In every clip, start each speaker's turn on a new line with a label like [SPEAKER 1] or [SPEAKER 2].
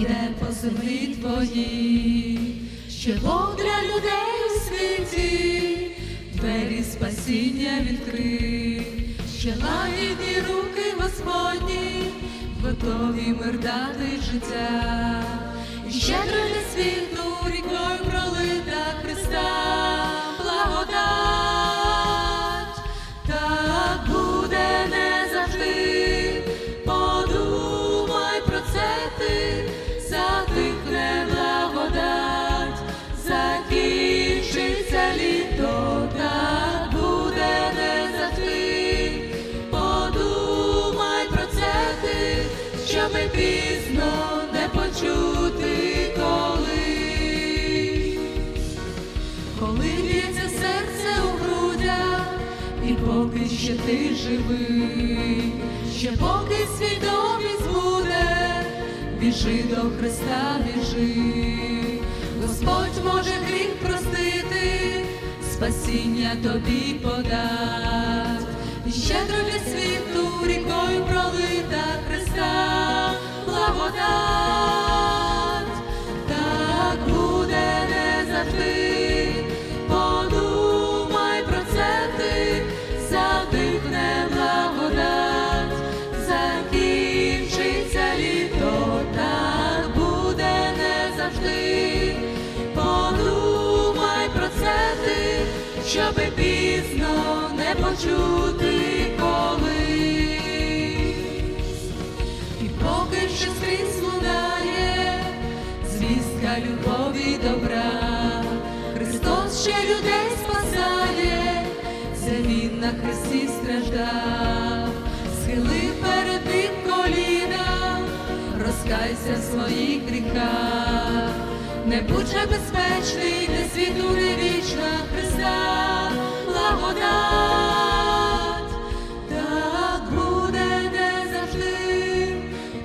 [SPEAKER 1] іде по землі твоїй, ще Бог для людей у світі, двері спасіння відкрив, ще лагідні руки Господні, готові мир дати життя, і щедро світу рікою пролита щоби пізно не почути коли. Коли б'ється серце у грудях, і поки ще ти живий, ще поки свідомість буде, біжи до Христа, біжи, Господь може гріх простити, спасіння тобі подать, щоби пізно не почути колись. І поки ще скрізь лунає звістка любові добра, Христос ще людей спасає, це Він на хресті страждав, схили перед ним коліна, розкайся в своїх гріхах, не будь безпечний, не світу не вічна Христа, благодать, так буде не завжди.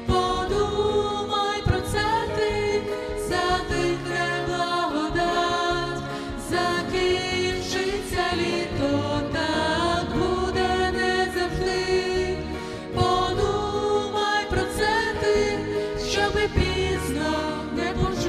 [SPEAKER 1] Подумай про це ти, за тих не благодать, закінчиться літо. Так буде не завжди. Подумай про це ти, щоби пізно не пожити.